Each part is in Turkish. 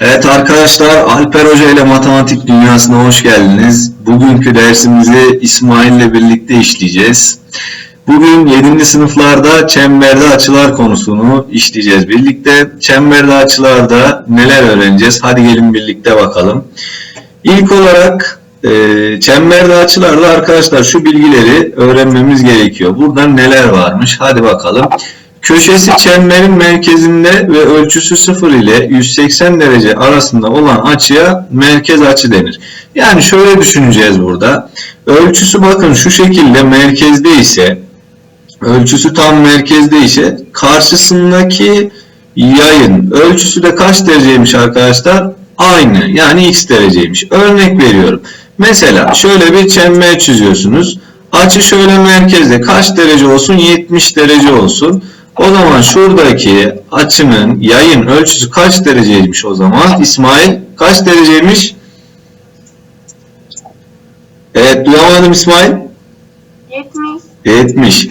Evet arkadaşlar Alper Hoca ile matematik dünyasına hoş geldiniz. Bugünkü dersimizi İsmail ile birlikte işleyeceğiz. Bugün 7. sınıflarda çemberde açılar konusunu işleyeceğiz birlikte. Çemberde açılarda neler öğreneceğiz? Hadi gelin birlikte bakalım. İlk olarak e, çemberde açılarda arkadaşlar şu bilgileri öğrenmemiz gerekiyor. Burada neler varmış? Hadi bakalım. Köşesi çemberin merkezinde ve ölçüsü 0 ile 180 derece arasında olan açıya merkez açı denir. Yani şöyle düşüneceğiz burada. Ölçüsü bakın şu şekilde merkezde ise ölçüsü tam merkezde ise karşısındaki yayın ölçüsü de kaç dereceymiş arkadaşlar? Aynı yani x dereceymiş. Örnek veriyorum. Mesela şöyle bir çember çiziyorsunuz. Açı şöyle merkezde kaç derece olsun? 70 derece olsun. O zaman şuradaki açının yayın ölçüsü kaç dereceymiş o zaman? İsmail kaç dereceymiş? Evet duyamadım İsmail. 70. 70.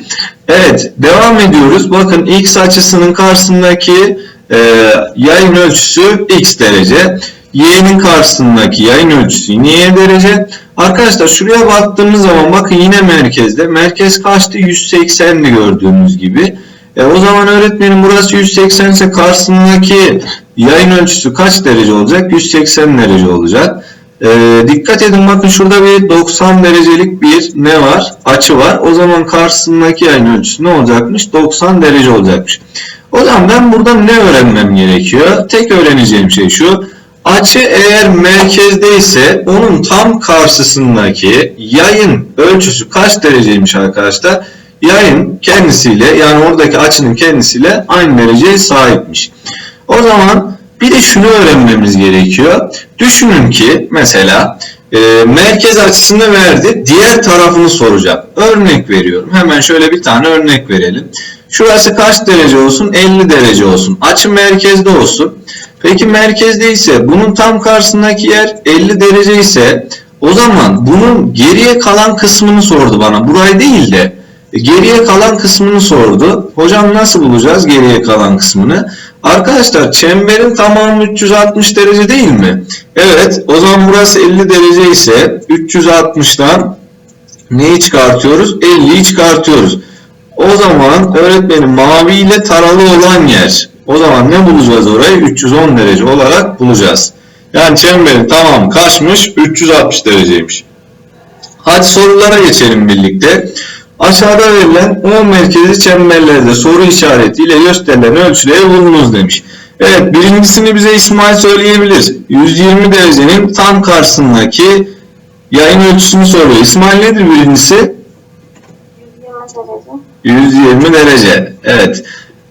Evet devam ediyoruz. Bakın x açısının karşısındaki e, yayın ölçüsü x derece. Y'nin karşısındaki yayın ölçüsü y derece. Arkadaşlar şuraya baktığımız zaman bakın yine merkezde. Merkez kaçtı? 180'di gördüğünüz gibi. E, o zaman öğretmenim burası 180 ise karşısındaki yayın ölçüsü kaç derece olacak? 180 derece olacak. E, dikkat edin bakın şurada bir 90 derecelik bir ne var? Açı var. O zaman karşısındaki yayın ölçüsü ne olacakmış? 90 derece olacakmış. O zaman ben burada ne öğrenmem gerekiyor? Tek öğreneceğim şey şu. Açı eğer merkezde ise onun tam karşısındaki yayın ölçüsü kaç dereceymiş arkadaşlar? Yayın kendisiyle yani oradaki açının kendisiyle aynı dereceye sahipmiş. O zaman bir de şunu öğrenmemiz gerekiyor. Düşünün ki mesela e, merkez açısını verdi. Diğer tarafını soracak. Örnek veriyorum. Hemen şöyle bir tane örnek verelim. Şurası kaç derece olsun? 50 derece olsun. Açı merkezde olsun. Peki merkezde ise bunun tam karşısındaki yer 50 derece ise o zaman bunun geriye kalan kısmını sordu bana. Burayı değil de geriye kalan kısmını sordu. Hocam nasıl bulacağız geriye kalan kısmını? Arkadaşlar çemberin tamamı 360 derece değil mi? Evet o zaman burası 50 derece ise 360'dan neyi çıkartıyoruz? 50'yi çıkartıyoruz. O zaman öğretmenim mavi ile taralı olan yer. O zaman ne bulacağız orayı? 310 derece olarak bulacağız. Yani çemberin tamamı kaçmış? 360 dereceymiş. Hadi sorulara geçelim birlikte. Aşağıda verilen O merkezi çemberlerde soru işaretiyle gösterilen ölçüleri bulunuz demiş. Evet birincisini bize İsmail söyleyebilir. 120 derecenin tam karşısındaki yayın ölçüsünü soruyor. İsmail nedir birincisi? 120 derece. 120 derece. Evet.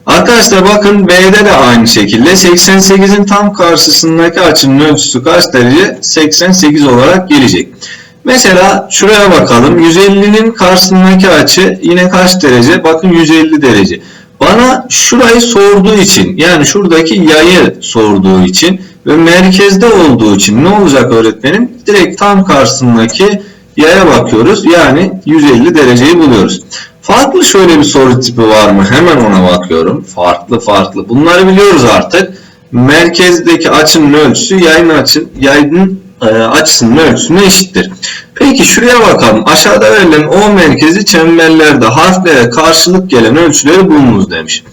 Arkadaşlar bakın B'de de aynı şekilde 88'in tam karşısındaki açının ölçüsü kaç derece? 88 olarak gelecek. Mesela şuraya bakalım. 150'nin karşısındaki açı yine kaç derece? Bakın 150 derece. Bana şurayı sorduğu için yani şuradaki yayı sorduğu için ve merkezde olduğu için ne olacak öğretmenim? Direkt tam karşısındaki yaya bakıyoruz. Yani 150 dereceyi buluyoruz. Farklı şöyle bir soru tipi var mı? Hemen ona bakıyorum. Farklı farklı. Bunları biliyoruz artık. Merkezdeki açının ölçüsü yayın açın yayın açısının ölçüsüne eşittir. Peki şuraya bakalım. Aşağıda verilen O merkezi çemberlerde harflere karşılık gelen ölçüleri bulunuz demiş.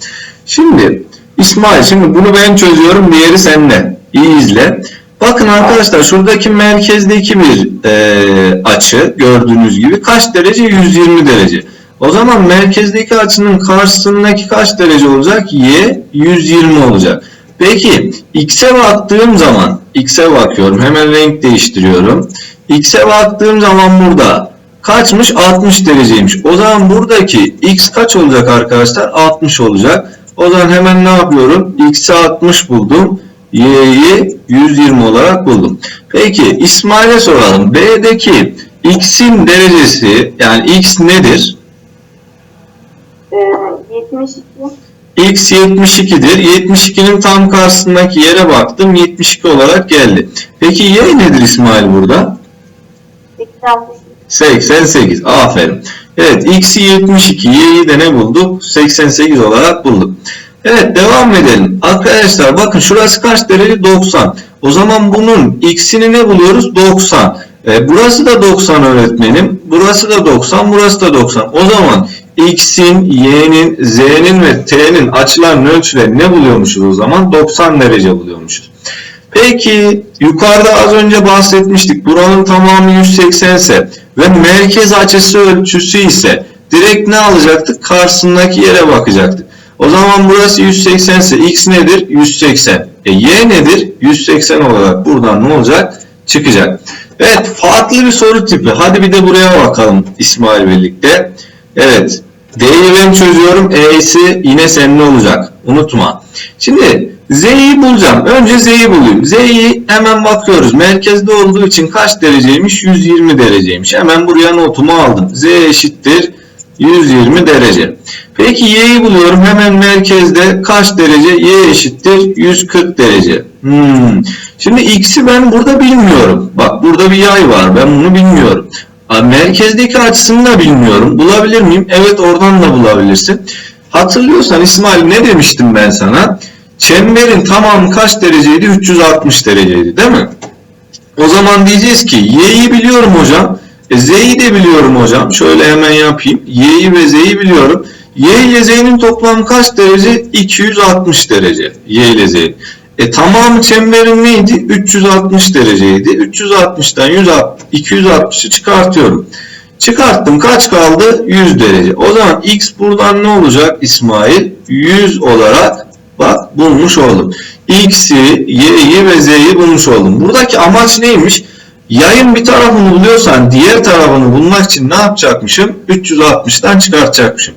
Şimdi İsmail şimdi bunu ben çözüyorum. Diğeri sende. İyi izle. Bakın arkadaşlar şuradaki merkezdeki bir e, açı gördüğünüz gibi kaç derece? 120 derece. O zaman merkezdeki açının karşısındaki kaç derece olacak? Y 120 olacak. Peki x'e baktığım zaman x'e bakıyorum. Hemen renk değiştiriyorum. X'e baktığım zaman burada kaçmış? 60 dereceymiş. O zaman buradaki x kaç olacak arkadaşlar? 60 olacak. O zaman hemen ne yapıyorum? X'e 60 buldum. Y'yi 120 olarak buldum. Peki İsmail'e soralım. B'deki x'in derecesi yani x nedir? Ee, 72. X 72'dir. 72'nin tam karşısındaki yere baktım. 72 olarak geldi. Peki Y nedir İsmail burada? 86. 88. Aferin. Evet X'i 72. Y'yi de ne bulduk? 88 olarak bulduk. Evet devam edelim. arkadaşlar bakın şurası kaç derece? 90. O zaman bunun x'ini ne buluyoruz? 90. E, burası da 90 öğretmenim. Burası da 90. Burası da 90. O zaman x'in, y'nin, z'nin ve t'nin açılarının ölçülerini ne buluyormuşuz o zaman? 90 derece buluyormuşuz. Peki yukarıda az önce bahsetmiştik. Buranın tamamı 180 ise ve merkez açısı ölçüsü ise direkt ne alacaktık? Karşısındaki yere bakacaktık. O zaman burası 180 ise x nedir? 180. E y nedir? 180 olarak buradan ne olacak? Çıkacak. Evet farklı bir soru tipi. Hadi bir de buraya bakalım İsmail birlikte. Evet. D'yi ben çözüyorum. E'si yine senin olacak. Unutma. Şimdi Z'yi bulacağım. Önce Z'yi bulayım. Z'yi hemen bakıyoruz. Merkezde olduğu için kaç dereceymiş? 120 dereceymiş. Hemen buraya notumu aldım. Z eşittir 120 derece. Peki Y'yi buluyorum. Hemen merkezde kaç derece? Y eşittir 140 derece. Hmm. Şimdi X'i ben burada bilmiyorum. Bak burada bir yay var. Ben bunu bilmiyorum. Merkezdeki açısını da bilmiyorum. Bulabilir miyim? Evet oradan da bulabilirsin. Hatırlıyorsan İsmail ne demiştim ben sana? Çemberin tamamı kaç dereceydi? 360 dereceydi değil mi? O zaman diyeceğiz ki y'yi biliyorum hocam. E, z'yi de biliyorum hocam. Şöyle hemen yapayım. y'yi ve z'yi biliyorum. y ile z'nin toplamı kaç derece? 260 derece. y ile z. E tamamı çemberin neydi? 360 dereceydi. 360'dan 260'ı çıkartıyorum. Çıkarttım. Kaç kaldı? 100 derece. O zaman x buradan ne olacak İsmail? 100 olarak bak bulmuş oldum. X'i, Y'yi ve Z'yi bulmuş oldum. Buradaki amaç neymiş? Yayın bir tarafını buluyorsan diğer tarafını bulmak için ne yapacakmışım? 360'dan çıkartacakmışım.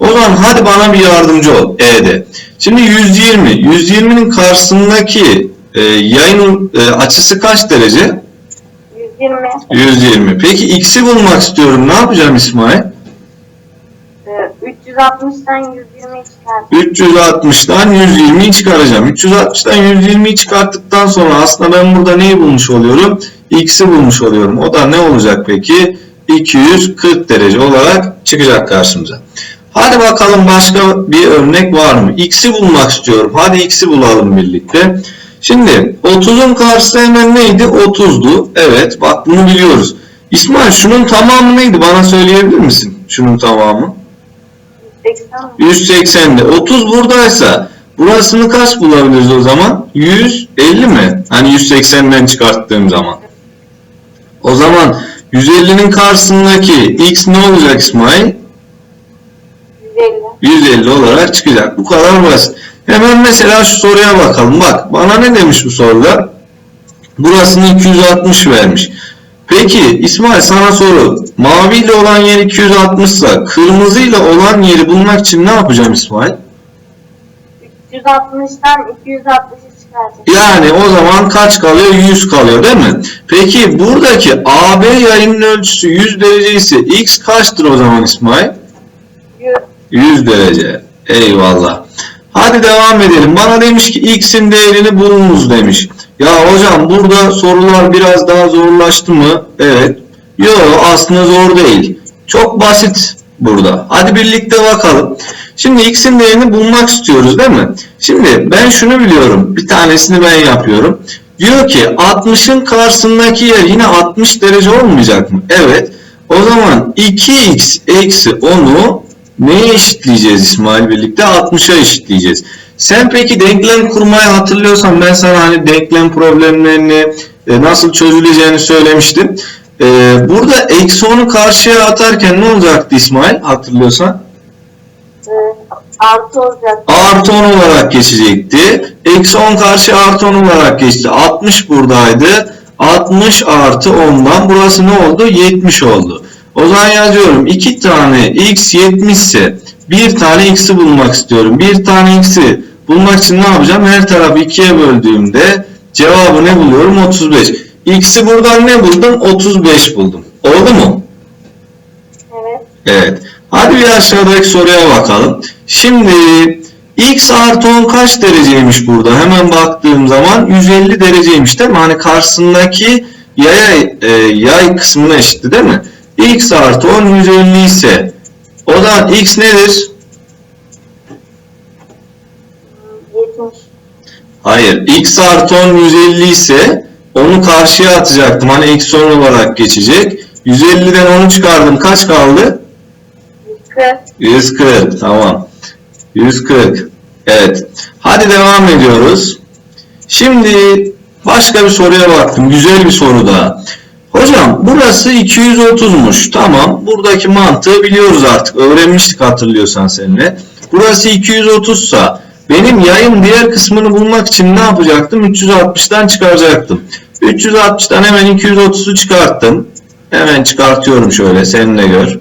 O zaman hadi bana bir yardımcı ol E'de. Şimdi 120. 120'nin karşısındaki e, yayın e, açısı kaç derece? 120. 120. Peki X'i bulmak istiyorum. Ne yapacağım İsmail? Ee, 360'tan 120'yi çıkardım. 360'dan 120'yi çıkaracağım. 360'dan 120'yi çıkarttıktan sonra aslında ben burada neyi bulmuş oluyorum? X'i bulmuş oluyorum. O da ne olacak peki? 240 derece olarak çıkacak karşımıza. Hadi bakalım başka bir örnek var mı? X'i bulmak istiyorum. Hadi X'i bulalım birlikte. Şimdi 30'un karşısı hemen neydi? 30'du. Evet bak bunu biliyoruz. İsmail şunun tamamı neydi? Bana söyleyebilir misin? Şunun tamamı. 180 mi? 180'de. 30 buradaysa burasını kaç bulabiliriz o zaman? 150 mi? Hani 180'den çıkarttığım zaman. O zaman 150'nin karşısındaki x ne olacak İsmail? 150. 150 olarak çıkacak. Bu kadar basit. Hemen mesela şu soruya bakalım. Bak bana ne demiş bu soruda? Burasını 260 vermiş. Peki İsmail sana soru. Maviyle olan yer 260 ise kırmızıyla olan yeri bulmak için ne yapacağım İsmail? 360'tan 260'ı çıkartacağım. Yani o zaman kaç kalıyor? 100 kalıyor değil mi? Peki buradaki AB yayının ölçüsü 100 derece ise x kaçtır o zaman İsmail? 100. 100 derece. Eyvallah. Hadi devam edelim. Bana demiş ki x'in değerini bulunuz demiş. Ya hocam burada sorular biraz daha zorlaştı mı? Evet. Yo aslında zor değil. Çok basit burada. Hadi birlikte bakalım. Şimdi x'in değerini bulmak istiyoruz değil mi? Şimdi ben şunu biliyorum. Bir tanesini ben yapıyorum. Diyor ki 60'ın karşısındaki yer yine 60 derece olmayacak mı? Evet. O zaman 2x eksi 10'u neye eşitleyeceğiz İsmail birlikte? 60'a eşitleyeceğiz. Sen peki denklem kurmayı hatırlıyorsan ben sana hani denklem problemlerini e, nasıl çözüleceğini söylemiştim. E, burada eksi 10'u karşıya atarken ne olacaktı İsmail hatırlıyorsan? Ee, artı olacak. Artı 10 olarak geçecekti. Eksi 10 karşı artı 10 olarak geçti. 60 buradaydı. 60 artı 10'dan burası ne oldu? 70 oldu. O zaman yazıyorum. 2 tane x 70 ise bir tane x'i bulmak istiyorum. Bir tane x'i bulmak için ne yapacağım? Her tarafı 2'ye böldüğümde cevabı ne buluyorum? 35. X'i buradan ne buldum? 35 buldum. Oldu mu? Evet. Evet. Hadi bir aşağıdaki soruya bakalım. Şimdi x artı 10 kaç dereceymiş burada? Hemen baktığım zaman 150 dereceymiş değil mi? Hani karşısındaki yay, e, yay kısmına eşitti değil mi? X artı 10 150 ise o zaman x nedir? 70. Hayır. X artı 10 150 ise onu karşıya atacaktım. Hani eksi 10 olarak geçecek. 150'den 10'u çıkardım. Kaç kaldı? 140. 140. Tamam. 140. Evet. Hadi devam ediyoruz. Şimdi başka bir soruya baktım. Güzel bir soru daha. Hocam burası 230'muş. Tamam. Buradaki mantığı biliyoruz artık. Öğrenmiştik hatırlıyorsan seninle. Burası 230 sa benim yayın diğer kısmını bulmak için ne yapacaktım? 360'tan çıkaracaktım. 360'tan hemen 230'u çıkarttım. Hemen çıkartıyorum şöyle seninle gör.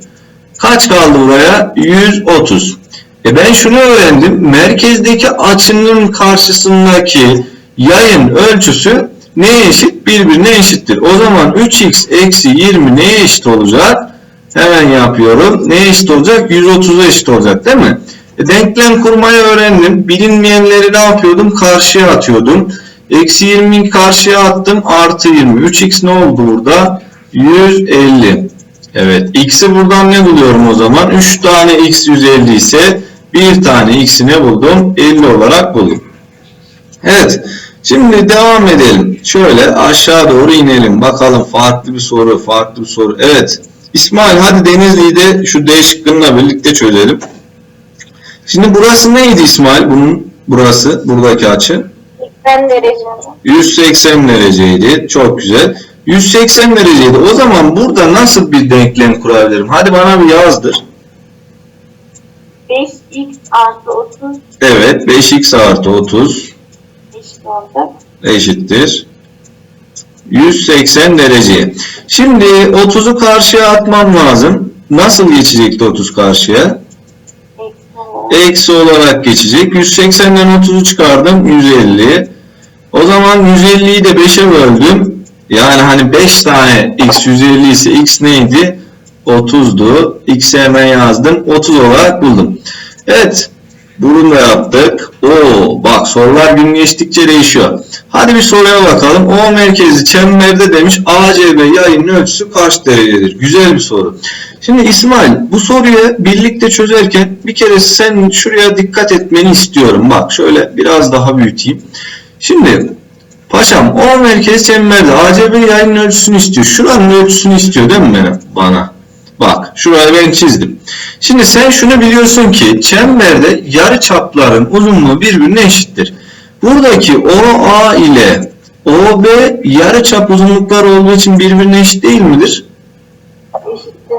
Kaç kaldı buraya? 130. E ben şunu öğrendim. Merkezdeki açının karşısındaki yayın ölçüsü neye eşit? Birbirine eşittir. O zaman 3x eksi 20 neye eşit olacak? Hemen yapıyorum. Neye eşit olacak? 130'a eşit olacak değil mi? E, denklem kurmayı öğrendim. Bilinmeyenleri ne yapıyordum? Karşıya atıyordum. Eksi 20'yi karşıya attım. Artı 20. 3x ne oldu burada? 150. Evet. X'i buradan ne buluyorum o zaman? 3 tane x 150 ise bir tane x'i ne buldum? 50 olarak buldum. Evet. Şimdi devam edelim. Şöyle aşağı doğru inelim. Bakalım farklı bir soru, farklı bir soru. Evet. İsmail hadi Denizli'yi de şu D şıkkınla birlikte çözelim. Şimdi burası neydi İsmail? Bunun burası, buradaki açı. 80 derece. 180 dereceydi. Çok güzel. 180 dereceydi. O zaman burada nasıl bir denklem kurabilirim? Hadi bana bir yazdır. 5x artı 30 Evet. 5x artı 30 eşit olacak. Eşittir. 180 derece. Şimdi 30'u karşıya atmam lazım. Nasıl geçecekti 30 karşıya? Eksi olarak. Geçecek. 180'den 30'u çıkardım. 150. O zaman 150'yi de 5'e böldüm. Yani hani 5 tane x 150 ise x neydi? 30'du. X'i hemen yazdım. 30 olarak buldum. Evet. Bunu da yaptık. Oo, bak sorular gün geçtikçe değişiyor. Hadi bir soruya bakalım. O merkezi çemberde demiş ACB yayının ölçüsü kaç derecedir? Güzel bir soru. Şimdi İsmail bu soruyu birlikte çözerken bir kere sen şuraya dikkat etmeni istiyorum. Bak şöyle biraz daha büyüteyim. Şimdi paşam o merkezi çemberde ACB yayının ölçüsünü istiyor. Şuranın ölçüsünü istiyor değil mi bana? Bak şurayı ben çizdim. Şimdi sen şunu biliyorsun ki çemberde yarı çapların uzunluğu birbirine eşittir. Buradaki OA ile OB yarı çap uzunluklar olduğu için birbirine eşit değil midir?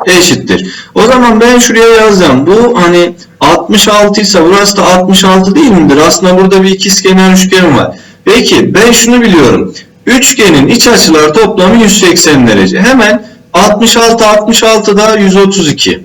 Eşittir. Eşittir. O zaman ben şuraya yazacağım. Bu hani 66 ise burası da 66 değil midir? Aslında burada bir ikizkenar üçgen var. Peki ben şunu biliyorum. Üçgenin iç açılar toplamı 180 derece. Hemen 66 66 daha 132.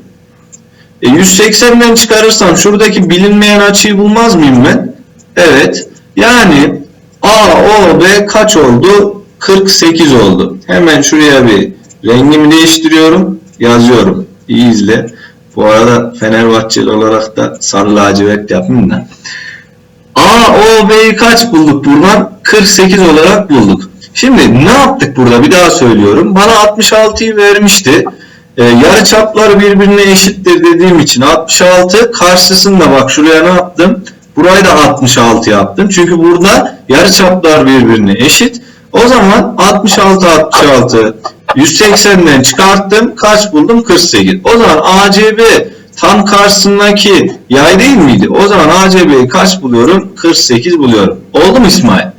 E 180'den çıkarırsam şuradaki bilinmeyen açıyı bulmaz mıyım ben? Evet. Yani A, O, B kaç oldu? 48 oldu. Hemen şuraya bir rengimi değiştiriyorum. Yazıyorum. İyi izle. Bu arada Fenerbahçeli olarak da sarı lacivert yapayım da. A, O, B'yi kaç bulduk buradan? 48 olarak bulduk. Şimdi ne yaptık burada? Bir daha söylüyorum. Bana 66'yı vermişti. Ee, yarı çaplar birbirine eşittir dediğim için 66 karşısında bak şuraya ne yaptım? Burayı da 66 yaptım. Çünkü burada yarı çaplar birbirine eşit. O zaman 66 66 180'den çıkarttım. Kaç buldum? 48. O zaman ACB tam karşısındaki yay değil miydi? O zaman ACB'yi kaç buluyorum? 48 buluyorum. Oldu mu İsmail?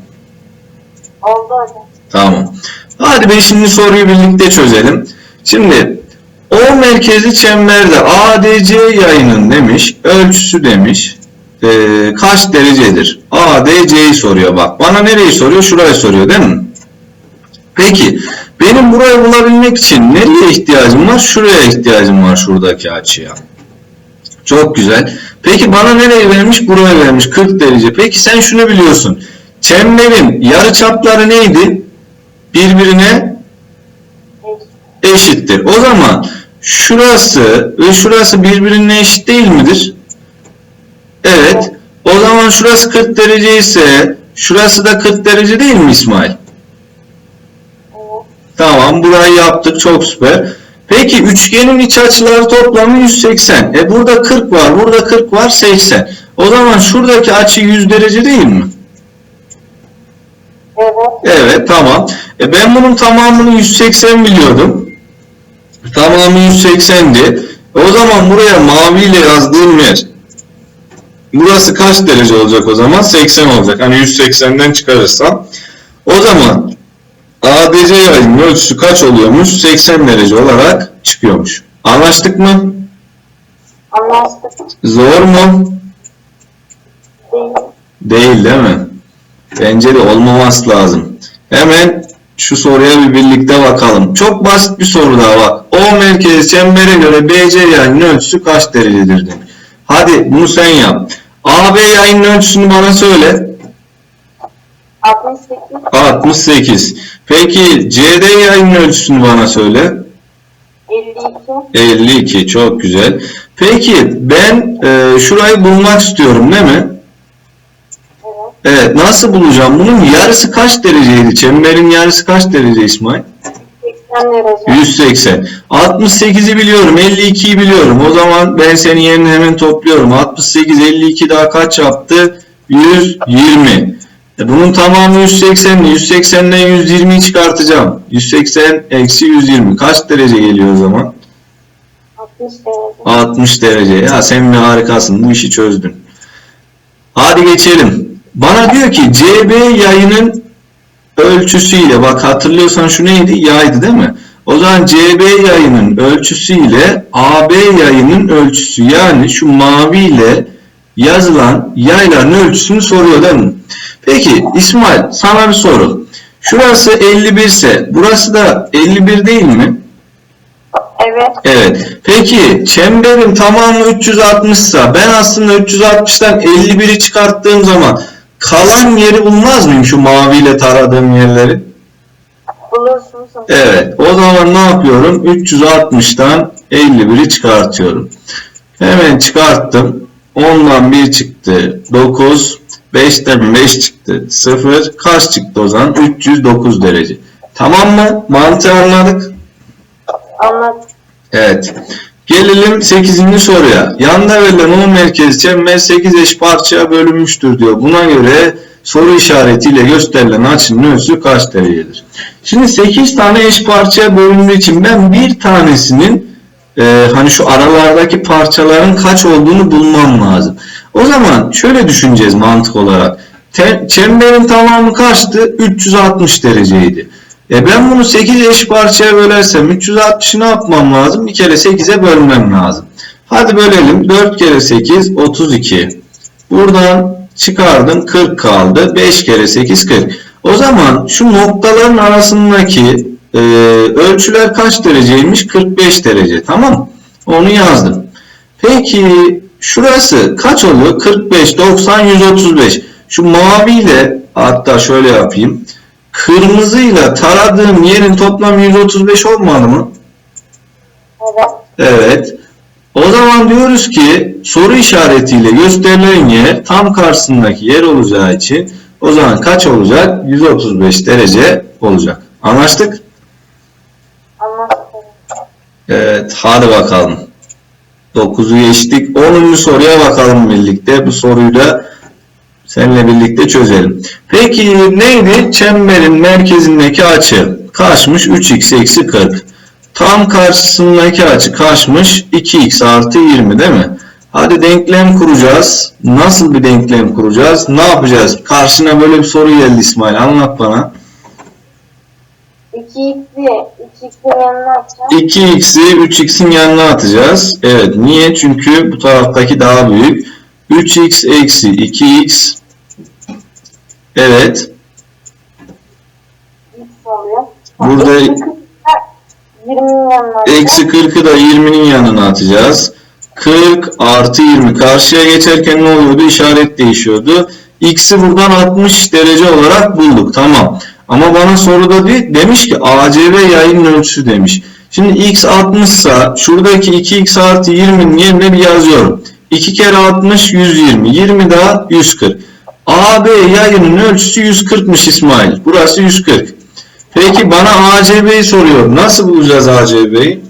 Tamam. Hadi ben şimdi soruyu birlikte çözelim. Şimdi O merkezi çemberde ADC yayının demiş, ölçüsü demiş. Ee, kaç derecedir? ADC'yi soruyor bak. Bana nereyi soruyor? Şurayı soruyor değil mi? Peki benim burayı bulabilmek için nereye ihtiyacım var? Şuraya ihtiyacım var şuradaki açıya. Çok güzel. Peki bana nereyi vermiş? Buraya vermiş 40 derece. Peki sen şunu biliyorsun. Çemberin yarı çapları neydi? Birbirine Eşit. eşittir. O zaman şurası ve şurası birbirine eşit değil midir? Evet. O zaman şurası 40 derece ise şurası da 40 derece değil mi İsmail? Tamam burayı yaptık çok süper. Peki üçgenin iç açıları toplamı 180. E burada 40 var, burada 40 var 80. O zaman şuradaki açı 100 derece değil mi? Evet. Tamam. E ben bunun tamamını 180 biliyordum. Tamamı 180'di. E o zaman buraya maviyle yazdığım yer burası kaç derece olacak o zaman? 80 olacak. Hani 180'den çıkarırsam. O zaman ADC yayının ölçüsü kaç oluyormuş? 80 derece olarak çıkıyormuş. Anlaştık mı? Anlaştık. Zor mu? Değil. Değil değil mi? Bence olmaması lazım. Hemen şu soruya bir birlikte bakalım. Çok basit bir soru daha bak. O merkezi çembere göre BC yayının ölçüsü kaç derecedir. Hadi bunu sen yap. AB yayının ölçüsünü bana söyle. 68. 68. Peki CD yayının ölçüsünü bana söyle. 52. 52. Çok güzel. Peki ben e, şurayı bulmak istiyorum değil mi? Evet. Nasıl bulacağım? Bunun yarısı kaç dereceydi? Çemberin yarısı kaç derece İsmail? 80 derece. 180. 68'i biliyorum, 52'yi biliyorum. O zaman ben senin yerini hemen topluyorum. 68, 52 daha kaç yaptı? 120. E bunun tamamı 180. 180'den 120'yi çıkartacağım. 180 eksi 120. Kaç derece geliyor o zaman? 60 derece. 60 derece. Ya sen bir harikasın. Bu işi çözdün. Hadi geçelim. Bana diyor ki CB yayının ölçüsüyle bak hatırlıyorsan şu neydi? Yaydı değil mi? O zaman CB yayının ölçüsüyle AB yayının ölçüsü yani şu maviyle yazılan yayların ölçüsünü soruyor değil mi? Peki İsmail sana bir soru. Şurası 51 ise burası da 51 değil mi? Evet. Evet. Peki çemberin tamamı 360 ise ben aslında 360'tan 51'i çıkarttığım zaman kalan yeri bulmaz mıyım şu maviyle taradığım yerleri? Bulursunuz. Evet. O zaman ne yapıyorum? 360'tan 51'i çıkartıyorum. Hemen çıkarttım. 10'dan 1 çıktı. 9. 5'ten 5 çıktı. 0. Kaç çıktı o zaman? 309 derece. Tamam mı? Mantığı anladık. Anladım. Evet. Gelelim 8. soruya. Yanda verilen O merkezi çember 8 eş parçaya bölünmüştür diyor. Buna göre soru işaretiyle gösterilen açının ölçüsü kaç derecedir? Şimdi 8 tane eş parçaya bölündüğü için ben bir tanesinin e, hani şu aralardaki parçaların kaç olduğunu bulmam lazım. O zaman şöyle düşüneceğiz mantık olarak. Te- çemberin tamamı kaçtı? 360 dereceydi. E ben bunu 8 eş parçaya bölersem 360'ı ne yapmam lazım? Bir kere 8'e bölmem lazım. Hadi bölelim. 4 kere 8 32. Buradan çıkardım 40 kaldı. 5 kere 8 40. O zaman şu noktaların arasındaki e, ölçüler kaç dereceymiş? 45 derece. Tamam. Onu yazdım. Peki şurası kaç oluyor? 45, 90, 135. Şu maviyle hatta şöyle yapayım. Kırmızıyla taradığım yerin toplamı 135 olmadı mı? Evet. Evet. O zaman diyoruz ki soru işaretiyle gösterilen yer tam karşısındaki yer olacağı için o zaman kaç olacak? 135 derece olacak. Anlaştık? Anlaştık. Evet. Hadi bakalım. 9'u geçtik. 10. soruya bakalım birlikte. Bu soruyu da seninle birlikte çözelim. Peki neydi? Çemberin merkezindeki açı kaçmış? 3x eksi 40. Tam karşısındaki açı kaçmış? 2x artı 20 değil mi? Hadi denklem kuracağız. Nasıl bir denklem kuracağız? Ne yapacağız? Karşına böyle bir soru geldi İsmail. Anlat bana. 2x'i 2x'in yanına atacağım. 2x'i 3x'in yanına atacağız. Evet. Niye? Çünkü bu taraftaki daha büyük. 3x eksi 2x Evet. Burada- Eksi 40'ı 20'nin yanına atacağım. Eksi 40'ı da 20'nin yanına atacağız. 40 artı 20. Karşıya geçerken ne oluyordu? İşaret değişiyordu. X'i buradan 60 derece olarak bulduk. Tamam. Ama bana soruda de, demiş ki ACV yayın ölçüsü demiş. Şimdi X 60 ise şuradaki 2X artı 20'nin yerine bir yazıyorum. 2 kere 60 120. 20 daha 140. AB yayının ölçüsü 140'mış İsmail. Burası 140. Peki bana ACB'yi soruyor. Nasıl bulacağız ACB'yi?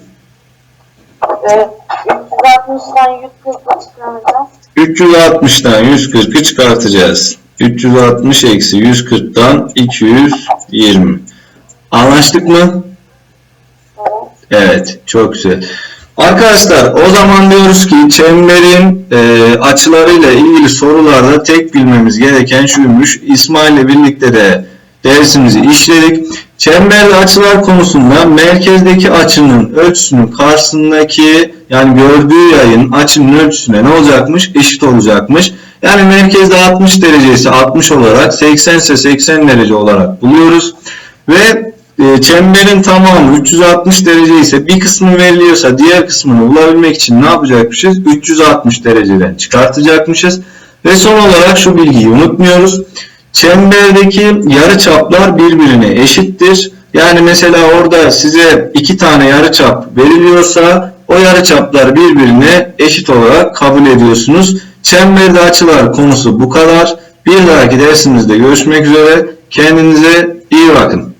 Evet. 360'dan 140'a çıkaracağız. 360'dan 140'ı çıkartacağız. 360 eksi 140'tan 220. Anlaştık mı? Evet. Evet, çok güzel. Arkadaşlar o zaman diyoruz ki çemberin e, açılarıyla ilgili sorularda tek bilmemiz gereken şuymuş. İsmail ile birlikte de dersimizi işledik. Çemberli açılar konusunda merkezdeki açının ölçüsünün karşısındaki yani gördüğü yayın açının ölçüsüne ne olacakmış? Eşit olacakmış. Yani merkezde 60 derece ise 60 olarak 80 ise 80 derece olarak buluyoruz. Ve çemberin tamamı 360 derece ise bir kısmı veriliyorsa diğer kısmını bulabilmek için ne yapacakmışız? 360 dereceden çıkartacakmışız. Ve son olarak şu bilgiyi unutmuyoruz. Çemberdeki yarıçaplar birbirine eşittir. Yani mesela orada size iki tane yarıçap veriliyorsa o yarıçaplar birbirine eşit olarak kabul ediyorsunuz. Çemberde açılar konusu bu kadar. Bir dahaki dersimizde görüşmek üzere. Kendinize iyi bakın.